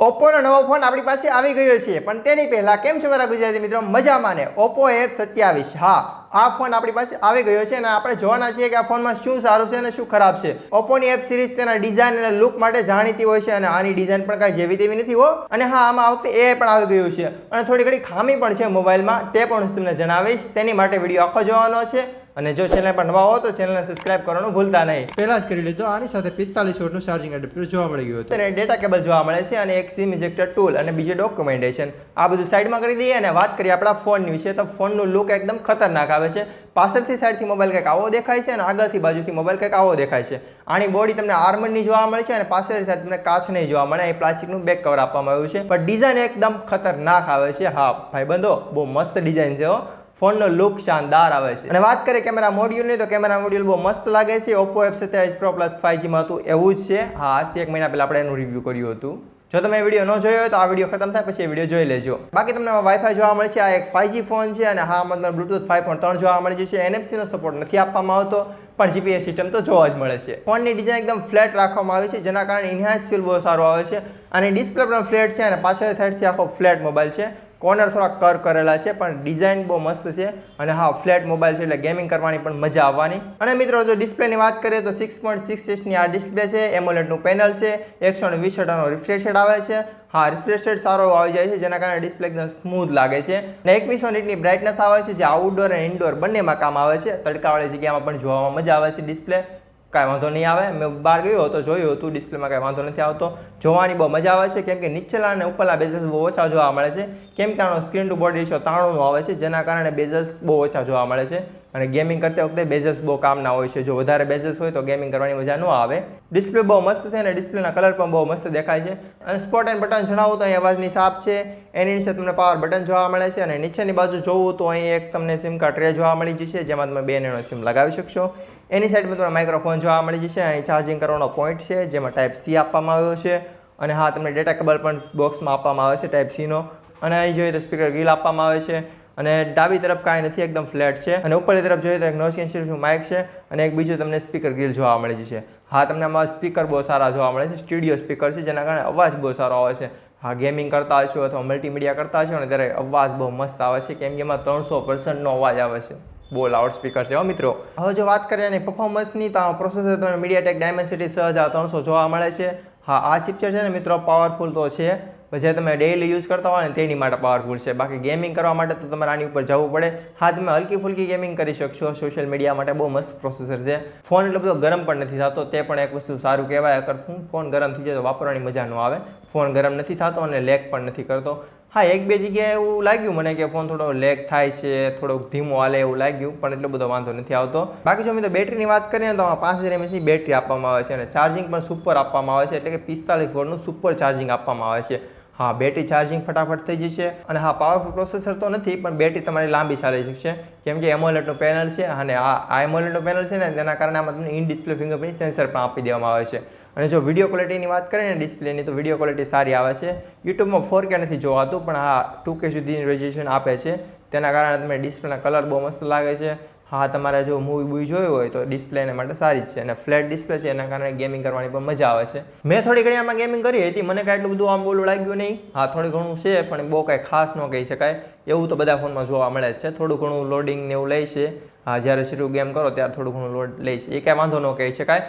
ઓપ્પોનો નવો ફોન આપણી પાસે આવી ગયો છે. પણ તેની પહેલાં કેમ છો મારા ગુજરાતી મિત્રો? મજામાં ને? ઓપ્પો એફ સત્યાવીસ. હા, આ ફોન આપણી પાસે આવી ગયો છે અને આપણે જોવાના છીએ કે આ ફોનમાં શું સારું છે અને શું ખરાબ છે. ઓપ્પોની એપ સિરીઝ તેના ડિઝાઇન અને લુક માટે જાણીતી હોય છે અને આની ડિઝાઇન પણ કાંઈ જેવી તેવી નથી હો. અને હા, આમાં આ વખતે એ પણ આવી ગયું છે. અને થોડી ઘણી ખામી પણ છે મોબાઈલમાં, તે પણ હું તમને જણાવીશ. તેની માટે વીડિયો આખો જોવાનો છે. અને જો ચેનલ પર નવા હો તો ચેનલને સબસ્ક્રાઇબ કરવાનું ભૂલતા નહીં. પહેલા જ કરી લીધો. આની સાથે પિસ્તાલીસ વોટનું ચાર્જિંગ એડેપ્ટર જોવા મળી ગયું હતું. અને ડેટા કેબલ જોવા મળે છે અને એક સિમ ઇજેક્ટર ટૂલ અને બીજું ડોક્યુમેન્ટેશન આ બધું સાઈડમાં કરી દઈએ અને વાત કરીએ આપણા ફોનની વિશે. તો ફોનનું લુક એકદમ ખતરનાક આવે છે. પાછળથી સાઈડથી મોબાઈલ કંઈક આવો દેખાય છે અને આગળથી બાજુથી મોબાઈલ કંઈક આવો દેખાય છે. આની બોડી તમને આર્મરની જોવા મળે છે અને પાછળની સાઈડ તમને કાચ નહીં જોવા મળે. એ પ્લાસ્ટિકનું બેક કવર આપવામાં આવ્યું છે. પણ ડિઝાઇન એકદમ ખતરનાક આવે છે. હા ભાઈ બંધો બહુ મસ્ત ડિઝાઇન છે હો. ફોનનો લુક શાનદાર આવે છે. અને વાત કરીએ કેમેરા મોડ્યુલની, તો કેમેરા મોડ્યુલ બહુ મસ્ત લાગે છે. ઓપ્પો એફ સત્યાવીસ પ્રો પ્લસ ફાઈવજીમાં હતું એવું જ છે. હા, આજથી એક મહિના પહેલાં આપણે એનું રિવ્યૂ કર્યું હતું. જો તમે વીડિયો ન જોયો હોય તો આ વીડિયો ખતમ થાય પછી એ વીડિયો જોઈ લેજો. બાકી તમને વાઈફાઈ જોવા મળે છે. આ એક ફાઈવજી ફોન છે અને હા, મતલબ બ્લુટૂથ ફાઈવ પોઈન્ટ ત્રણ જોવા મળી છે. એનએફસીનો સપોર્ટ નથી આપવામાં આવતો, પણ જીપીએસ સિસ્ટમ તો જોવા જ મળે છે. ફોનની ડિઝાઇન એકદમ ફ્લેટ રાખવામાં આવી છે, જેના કારણે ઇન્હાન્સ ફીલ બહુ સારો આવે છે. અને ડિસ્પ્લે પણ ફ્લેટ છે અને પાછળ સાઈડથી આખો ફ્લેટ મોબાઈલ છે. કોર્નર થોડા કર કરેલા છે, પણ ડિઝાઇન બહુ મસ્ત છે. અને હા, ફ્લેટ મોબાઈલ છે એટલે ગેમિંગ કરવાની પણ મજા આવવાની. અને મિત્રો, જો ડિસ્પ્લેની વાત કરીએ તો સિક્સ પોઈન્ટ સિક્સ ઇંચની આ ડિસ્પ્લે છે એમોલેટનું પેનલ છે, એકસો ને વીસ ટકાનો રિફ્રેશ આવે છે. હા રિફ્રેશ સારો આવી જાય છે, જેના કારણે ડિસ્પ્લે એકદમ સ્મૂથ લાગે છે. અને એકવીસો નીટની બ્રાઇટનેસ આવે છે, જે આઉટડોર અને ઇન્ડોર બંનેમાં કામ આવે છે. તડકાવાળી જગ્યામાં પણ જોવામાં મજા આવે છે ડિસ્પ્લે કાંઈ વાંધો નહીં આવે. મેં બહાર ગયો હતો, જોયું હતું ડિસ્પ્લેમાં કાંઈ વાંધો નથી આવતો. જોવાની બહુ મજા આવે છે, કેમ કે નીચેલા અને ઉપરના બેઝલ્સ બહુ ઓછા જોવા મળે છે. કેમ કે આનો સ્ક્રીન ટુ બોડી રેશિયો ત્રાણુંનો આવે છે, જેના કારણે બેઝલ્સ બહુ ઓછા જોવા મળે છે. અને ગેમિંગ કરતી વખતે બેઝલ્સ બહુ કામના હોય છે. જો વધારે બેઝલ્સ હોય તો ગેમિંગ કરવાની મજા ન આવે. ડિસ્પ્લે બહુ મસ્ત છે અને ડિસ્પ્લેના કલર પણ બહુ મસ્ત દેખાય છે. અને સ્પોટ એન્ડ બટન જણાવું તો અહીં અવાજની સાપ છે. એની નીચે તમને પાવર બટન જોવા મળે છે અને નીચેની બાજુ જોવું તો અહીં એક તમને સિમ કાર્ડ ટ્રે જોવા મળી જશે, જેમાં તમે બે નેનો સિમ લગાવી શકશો. એની સાઈડમાં તમને માઇક્રોફોન જોવા મળી જશે. અહીં ચાર્જિંગ કરવાનો પોઈન્ટ છે, જેમાં ટાઈપ સી આપવામાં આવ્યો છે. અને હા, તમને ડેટા કેબલ પણ બોક્સમાં આપવામાં આવે છે ટાઈપ સીનો અને અહીં જોઈએ તો સ્પીકર ગ્રીલ આપવામાં આવે છે. અને ડાબી તરફ કાંઈ નથી, એકદમ ફ્લેટ છે. અને ઉપરની તરફ જોઈએ તો એક નોઇસ કેન્સલેશન માઇક છે અને એક બીજું તમને સ્પીકર ગ્રીલ જોવા મળે છે. હા, તમને આમાં સ્પીકર બહુ સારા જોવા મળે છે સ્ટુડિયો સ્પીકર છે, જેના કારણે અવાજ બહુ સારો આવે છે. હા ગેમિંગ કરતા હશો અથવા મલ્ટીમીડિયા કરતા હશો અને ત્યારે અવાજ બહુ મસ્ત આવે છે, કેમ કે એમાં ત્રણસો પર્સન્ટનો અવાજ આવે છે. બહુ લાઉડ સ્પીકર છે મિત્રો. હવે જો વાત કરીએ અને પરફોર્મન્સની તો પ્રોસેસર તમને મીડિયાટેક ડાયમેન્સિટી છ હજાર ત્રણસો જોવા મળે છે. હા, આ ચિપસેટ છે ને મિત્રો પાવરફુલ તો છે. જે તમે ડેઈલી યુઝ કરતા હોય ને તેની માટે પાવરફુલ છે. બાકી ગેમિંગ કરવા માટે તો તમારે આની ઉપર જવું પડે. હા, તમે હલકી ફુલકી ગેમિંગ કરી શકશો. સોશિયલ મીડિયા માટે બહુ મસ્ત પ્રોસેસર છે. ફોન એટલો બધો ગરમ પણ નથી થતો. તે પણ એક વસ્તુ સારું કહેવાય. અગર ફોન ગરમ થઈ જાય તો વાપરવાની મજા ન આવે. ફોન ગરમ નથી થતો અને લેગ પણ નથી કરતો. હા, એક બે જગ્યાએ એવું લાગ્યું મને કે ફોન થોડો લેગ થાય છે, થોડોક ધીમો હાલે એવું લાગ્યું, પણ એટલો બધો વાંધો નથી આવતો. બાકી જો મિત્રો બેટરીની વાત કરીએ તો પાંચ હજાર એમએચની બેટરી આપવામાં આવે છે અને ચાર્જિંગ પણ સુપર આપવામાં આવે છે. એટલે કે પિસ્તાલીસ વોટનું સુપર ચાર્જિંગ આપવામાં આવે છે. હા બેટરી ચાર્જિંગ ફટાફટ થઈ જશે. અને હા પાવરફુલ પ્રોસેસર તો નથી, પણ બેટરી તમારી લાંબી ચાલી શકશે. કેમ કે એમોલેટનું પેનલ છે અને આ આ એમોલેટનું પેનલ છે ને, તેના કારણે આમાં તમને ઇન ડિસ્પ્લે ફિંગરપ્રિન્ટ સેન્સર પણ આપી દેવામાં આવે છે. અને જો વીડિયો ક્વોલિટીની વાત કરીએ ને ડિસ્પ્લેની તો વીડિયો ક્વોલિટી સારી આવે છે. યુટ્યુબમાં ફોર કે નથી જોવાતું, પણ હા ટુ કે સુધી રેઝોલ્યુશન આપે છે. તેના કારણે તમને ડિસ્પ્લેના કલર બહુ મસ્ત લાગે છે. હા, તમારે જો મૂવી બૂવી જોયું હોય તો ડિસ્પ્લે એના માટે સારી જ છે અને ફ્લેટ ડિસ્પ્લે છે, એના કારણે ગેમિંગ કરવાની પણ મજા આવે છે. મેં થોડી ઘણી આમાં ગેમિંગ કરી હતી, મને કાંઈ એટલું બધું આમ બોલું લાગ્યું નહીં. હા, થોડું ઘણું છે, પણ બહુ કાંઈ ખાસ ન કહી શકાય. એવું તો બધા ફોનમાં જોવા મળે છે. થોડું ઘણું લોડિંગ ને એવું લે છે. હા, જ્યારે શરૂ ગેમ કરો, ત્યારે થોડું ઘણું લોડ લે છે. એ કાંઈ વાંધો ન કહી શકાય.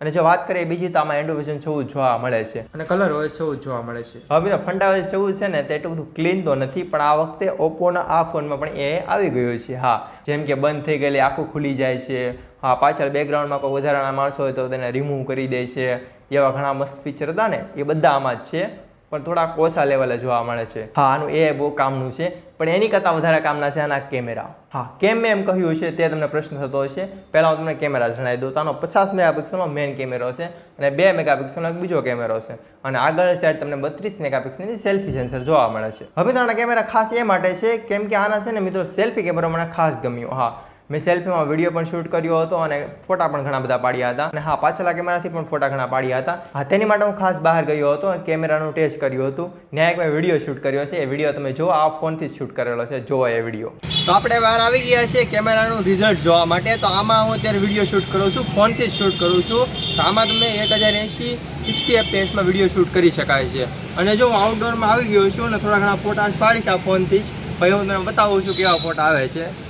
અને જો વાત કરીએ બીજી તો આમાં એન્ડોવિઝન જેવું જોવા મળે છે. અને કલર હોય જેવું જોવા મળે છે. હવે બીજા ફંડાવેલ જેવું છે ને તે એટલું બધું ક્લીન તો નથી પણ આ વખતે ઓપ્પોના આ ફોનમાં પણ એ આવી ગયો છે હા. જેમ કે બંધ થઈ ગયેલી આખું ખુલી જાય છે. હા પાછળ બેકગ્રાઉન્ડમાં કોઈ વધારાના માણસો હોય તો તેને રિમૂવ કરી દે છે. એવા ઘણા મસ્ત ફીચર હતા ને એ બધા આમાં જ છે. પણ થોડાક ઓછા લેવલે જોવા મળે છે. હા, આનું એ બહુ કામનું છે. પણ એની કરતાં વધારે કામના છે આના કેમેરા હા, કેમ મેં એમ કહ્યું છે તે તમને પ્રશ્ન થતો હશે. પહેલાં હું તમને કેમેરા જણાવી દઉં. તો આનો પચાસ મેગાપિક્સલનો મેઇન કેમેરો છે અને બે મેગાપિક્સલનો એક બીજો કેમેરો છે. અને આગળ સાઈડ તમને બત્રીસ મેગાપિક્સલની સેલ્ફી સેન્સર જોવા મળે છે. હવે તો આના કેમેરા ખાસ એ માટે છે, કેમ કે આના છે ને મિત્રો સેલ્ફી કેમેરો મને ખાસ ગમ્યો. હા. મેં સેલ્ફીમાં વીડિયો પણ શૂટ કર્યો હતો અને ફોટા પણ ઘણા બધા પાડ્યા હતા. અને હા, પાછલા કેમેરાથી પણ ફોટા ઘણા પાડ્યા હતા. હા, તેની માટે હું ખાસ બહાર ગયો હતો અને કેમેરાનું ટેસ્ટ કર્યું હતું. ત્યાં એક મેં વીડિયો શૂટ કર્યો છે. એ વીડિયો તમે જો આ ફોનથી જ શૂટ કરેલો છે. જો એ વીડિયો. તો આપણે બહાર આવી ગયા છીએ કેમેરાનું રિઝલ્ટ જોવા માટે. તો આમાં હું અત્યારે વીડિયો શૂટ કરું છું, ફોનથી જ શૂટ કરું છું. તો આમાં તમે એક હજાર એંશી, સિક્સટી એફપીએસમાં વીડિયો શૂટ કરી શકાય છે. અને જો હું આઉટડોરમાં આવી ગયો છું અને થોડા ઘણા ફોટા પાડીશ આ ફોનથી જ પછી હું તમને બતાવું છું કેવા ફોટા આવે છે.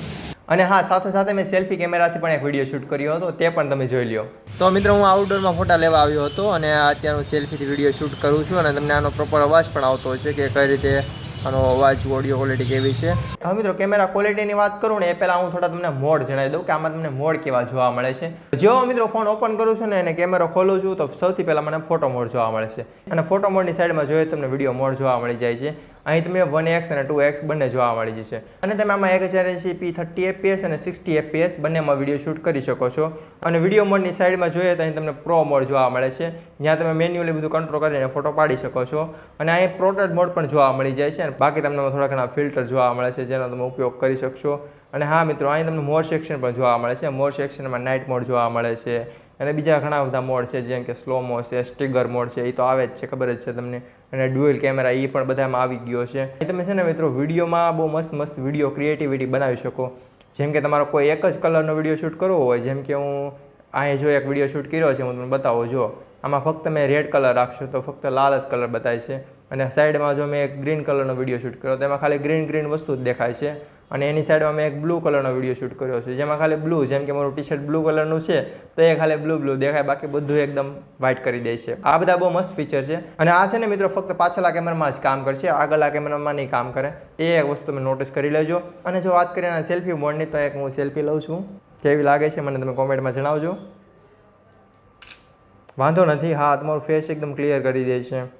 અને હા સાથે સાથે મેં સેલ્ફી કેમેરાથી પણ એક વીડિયો શૂટ કર્યો હતો તે પણ તમે જોઈ લ્યો. તો મિત્રો હું આઉટડોરમાં ફોટા લેવા આવ્યો હતો અને અત્યારે હું સેલ્ફીથી વીડિયો શૂટ કરું છું અને તમને આનો પ્રોપર અવાજ પણ આવતો છે કે કઈ રીતે આનો અવાજ ઓડિયો ક્વોલિટી કેવી છે. હવે મિત્રો કેમેરા ક્વોલિટીની વાત કરું ને એ પહેલાં હું થોડા તમને મોડ જણાવી દઉં કે આમાં તમને મોડ કેવા જોવા મળે છે. જેવો મિત્રો ફોન ઓપન કરું છું ને અને કેમેરો ખોલું છું તો સૌથી પહેલાં મને ફોટો મોડ જોવા મળે છે. અને ફોટો મોડની સાઈડમાં જોઈએ તમને વીડિયો મોડ જોવા મળી જાય છે. અહીં તમે વન એક્સ અને ટુ એક્સ બંને જોવા મળી જશે. અને તમે આમાં એક હજાર એસી પી થર્ટી એફપીએસ અને સિક્સટી એફપીએસ બંનેમાં વીડિયો શૂટ કરી શકો છો. અને વીડિયો મોડની સાઈડમાં જોઈએ તો અહીં તમને પ્રો મોડ જોવા મળે છે. જ્યાં તમે મેન્યુઅલી બધું કંટ્રોલ કરીને ફોટો પાડી શકો છો. અને અહીં પ્રોટેડ મોડ પણ જોવા મળી જાય છે અને બાકી તમને થોડા ઘણા ફિલ્ટર જોવા મળે છે જેનો તમે ઉપયોગ કરી શકશો. અને હા મિત્રો, અહીં તમને મોર સેક્શન પણ જોવા મળે છે. મોર સેક્શનમાં નાઇટ મોડ જોવા મળે છે. અને બીજા ઘણા બધા મોડ છે, જેમ કે સ્લો મોડ છે સ્ટીગર મોડ છે, એ તો આવે જ છે, ખબર જ છે તમને. અને ડ્યુઅલ કેમેરા એ પણ બધામાં આવી ગયો છે. એ તમે છે ને મિત્રો વિડીયોમાં બહુ મસ્ત મસ્ત વીડિયો ક્રિએટિવિટી બનાવી શકો. જેમ કે તમારો કોઈ એક જ કલરનો વીડિયો શૂટ કરવો હોય, જેમ કે હું અહીંયા જો એક વીડિયો શૂટ કર્યો છે, હું તમને બતાવો, જો. આમાં ફક્ત મેં રેડ કલર રાખશો તો ફક્ત લાલ જ કલર બતાય છે. અને સાઈડમાં જો મેં એક ગ્રીન કલરનો વીડિયો શૂટ કર્યો, તો એમાં ખાલી ગ્રીન ગ્રીન વસ્તુ જ દેખાય છે. અને એની સાઈડમાં મેં એક બ્લુ કલરનો વીડિયો શૂટ કર્યો છે. જેમાં ખાલી બ્લુ, જેમ કે મારું ટી શર્ટ બ્લુ કલરનું છે, તો એ ખાલી બ્લુ બ્લુ દેખાય, બાકી બધું એકદમ વ્હાઇટ કરી દે છે. આ બધા બહુ મસ્ત ફીચર છે. અને આ છે ને મિત્રો, ફક્ત પાછલા કેમેરામાં જ કામ કરશે, આગળના કેમેરામાં નહીં કામ કરે. એ એક વસ્તુ તમે નોટિસ કરી લેજો. અને જો વાત કરીએ સેલ્ફી મોડની તો એક હું સેલ્ફી લઉં છું. કેવી લાગે છે મને તમે કોમેન્ટમાં જણાવજો. વાંધો નથી. હા, તમારું ફેસ એકદમ ક્લિયર કરી દે છે.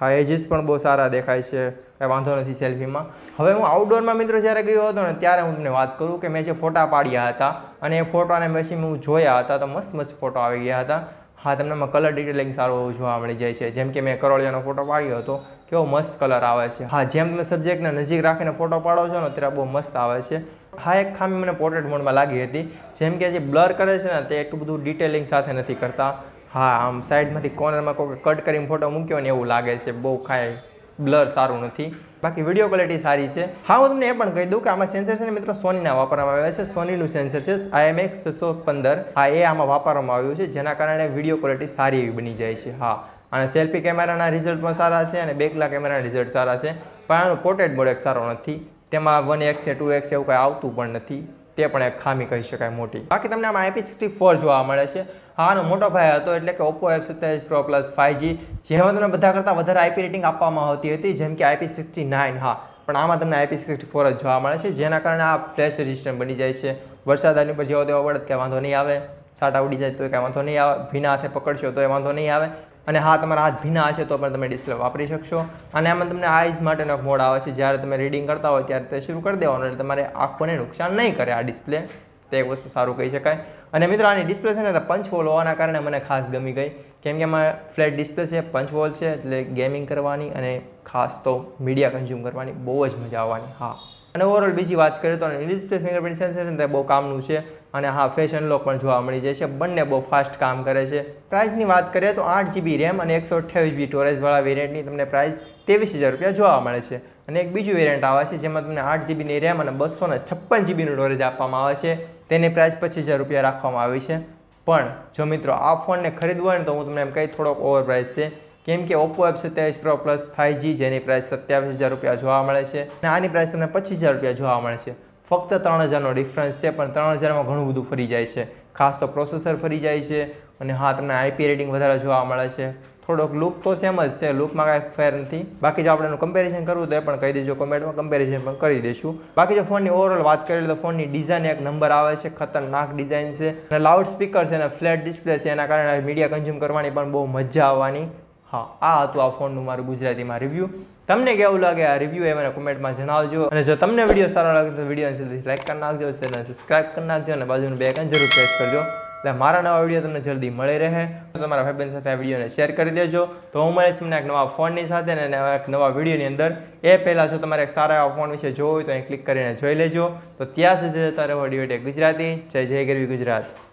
હા એજીસ પણ બહુ સારા દેખાય છે. કાંઈ વાંધો નથી સેલ્ફીમાં. હવે હું આઉટડોરમાં મિત્રો જ્યારે ગયો હતો ને, ત્યારે હું તમને વાત કરું કે મેં જે ફોટા પાડ્યા હતા અને એ ફોટાને પછી હું જોયા હતા તો મસ્ત મસ્ત ફોટો આવી ગયા હતા. હા, તમને કલર ડિટેલિંગ સારું એવું જોવા મળી જાય છે. જેમ કે મેં કરોળિયાનો ફોટો પાડ્યો હતો, કેવો મસ્ત કલર આવે છે. હા, જેમ તમે સબ્જેક્ટને નજીક રાખીને ફોટો પાડો છો ને, ત્યારે બહુ મસ્ત આવે છે. હા, એક ખામી મને પોર્ટ્રેટ મોડમાં લાગી હતી. જેમ કે જે બ્લર કરે છે ને, તે એટલું બધું ડિટેલિંગ સાથે નથી કરતા. હા, આમ સાઈડમાંથી કોર્નરમાં કોઈ કટ કરીને ફોટો મૂક્યો ને એવું લાગે છે. બહુ કાંઈ બ્લર સારું નથી. બાકી વીડિયો ક્વોલિટી સારી છે. હા, હું તમને એ પણ કહી દઉં કે આમાં સેન્સર છે ને મિત્રો સોનીના વાપરવામાં આવ્યા છે. સોનીનું સેન્સર છે આઈએમએક્સ છસો પંદર. હા, એ આમાં વાપરવામાં આવ્યું છે, જેના કારણે વીડિયો ક્વોલિટી સારી એવી બની જાય છે. હા, અને સેલ્ફી કેમેરાના રિઝલ્ટ પણ સારા છે અને બેકલા કેમેરાના રિઝલ્ટ સારા છે. પણ આનો પોર્ટ્રેટ મોડ એક સારો નથી. તેમાં વન એક્સ છે ટુ એક્સ એવું કાંઈ આવતું પણ નથી. તે પણ એક ખામી કહી શકાય મોટી. બાકી તમને આમાં આઈપી સિક્સટી ફોર જોવા મળે છે. આનો મોટો ભાઈ હતો એટલે કે ઓપ્પો એફ સત્યાવીસ પ્રો પ્લસ ફાઇવજી જેમાં તમને બધા કરતાં વધારે આઈપી રેટિંગ આપવામાં આવતી હતી, જેમ કે આઈપી સિક્સટી નાઇન હા. પણ આમાં તમને આઈપી સિક્સટી ફોર જ જોવા મળે છે, જેના કારણે આ ફ્લેશ રેઝિસ્ટન્ટ બની જાય છે. વરસાદ આની પર જેવો તેવો પડે કે વાંધો નહીં આવે. સાટા ઉડી જાય તો કાંઈ વાંધો નહીં આવે. ભીના હાથે પકડશો તો એ વાંધો નહીં આવે. અને હા, તમારા હાથ ભીના હશે તો પણ તમે ડિસ્પ્લે વાપરી શકશો. અને આમાં તમને આઈઝ માટેનો મોડ આવે છે. જ્યારે તમે રીડિંગ કરતા હોય ત્યારે તે શરૂ કરી દેવાનું, એટલે તમારે આંખોને નુકસાન નહીં કરે આ ડિસ્પ્લે તે એક વસ્તુ સારું કહી શકાય. અને મિત્રો, આની ડિસ્પ્લે છે ને પંચ હોલ હોવાના કારણે મને ખાસ ગમી ગઈ. કેમ કે એમાં ફ્લેટ ડિસ્પ્લે છે પંચ હોલ છે, એટલે ગેમિંગ કરવાની અને ખાસ તો મીડિયા કન્ઝ્યુમ કરવાની બહુ જ મજા આવવાની. હા. અને ઓવરઓલ બીજી વાત કરીએ તો ડિસ્પ્લે ફિંગરપ્રિન્ટ સેન્સર તે બહુ કામનું છે. અને હા ફેશન લોક પણ જોવા મળી જાય છે. બંને બહુ ફાસ્ટ કામ કરે છે. પ્રાઇસની વાત કરીએ તો આઠ જીબી રેમ અને એકસો અઠ્યાવીસ જીબી સ્ટોરેજવાળા વેરિયન્ટની તમને પ્રાઇસ ત્રેવીસ હજાર રૂપિયા જોવા મળે છે. અને એક બીજું વેરિયન્ટ આવે છે, જેમાં તમને આઠ જીબીની રેમ અને બસો ને છપ્પન જીબીનું સ્ટોરેજ આપવામાં આવે છે. તેની પ્રાઇસ પચીસ હજાર રૂપિયા રાખવામાં આવી છે. પણ જો મિત્રો આ ફોનને ખરીદવો હોય ને, તો હું તમને એમ કહી થોડોક ઓવર પ્રાઇસ છે. કેમ કે ઓપ્પો એફ સત્યાવીસ પ્રો પ્લસ ફાઇવ જી જેની પ્રાઇસ સત્યાવીસ હજાર રૂપિયા જોવા મળે છે. અને આની પ્રાઇસ તમને પચીસ હજાર રૂપિયા જોવા મળે છે. ફક્ત ત્રણ હજારનો ડિફરન્સ છે, પણ ત્રણ હજારમાં ઘણું બધું ફરી જાય છે. ખાસ તો પ્રોસેસર ફરી જાય છે અને હા, તમને આઈપી રેટિંગ વધારે જોવા મળે છે. થોડોક લુક તો સેમ જ છે લુકમાં કાંઈ ફેર નથી. બાકી જો આપણે એનું કમ્પેરિઝન કરવું તો એ પણ કહી દેજો કોમેન્ટમાં કમ્પેરિઝન પણ કરી દઈશું. બાકી જો ફોનની ઓવરઓલ વાત કરીએ તો ફોનની ડિઝાઇન એક નંબર આવે છે, ખતરનાક ડિઝાઇન છે. અને લાઉડ સ્પીકર છે અને ફ્લેટ ડિસ્પ્લે છે, એના કારણે મીડિયા કન્ઝ્યુમ કરવાની પણ બહુ મજા આવવાની હા, આ હતું આ ફોનનું મારું ગુજરાતીમાં રિવ્યૂ તમને કેવું લાગે આ રિવ્યૂ એ મને કોમેન્ટમાં જણાવજો. અને જો તમને વીડિયો સારો લાગે તો વિડીયોને જલ્દી લાઈક કરી નાખજો ચેનલ સબસ્ક્રાઈબ કરી નાખજો અને બાજુનું બે જરૂર પ્રેસ કરજો. એટલે મારા નવા વીડિયો તમને જલ્દી મળી રહે. તો તમારા ભાઈબંધ સાથે આ વિડીયોને શેર કરી દેજો. તો હું મળીશ તમને એક નવા ફોનની સાથે અને એક નવા વિડીયોની અંદર. એ પહેલાં જો તમારે એક સારા એવા ફોન વિશે જોવું હોય તો અહીં ક્લિક કરીને જોઈ લેજો. તો ત્યાં સુધી જતા રહો ડીઓટેક ગુજરાતી. જય જય ગરવી ગુજરાત.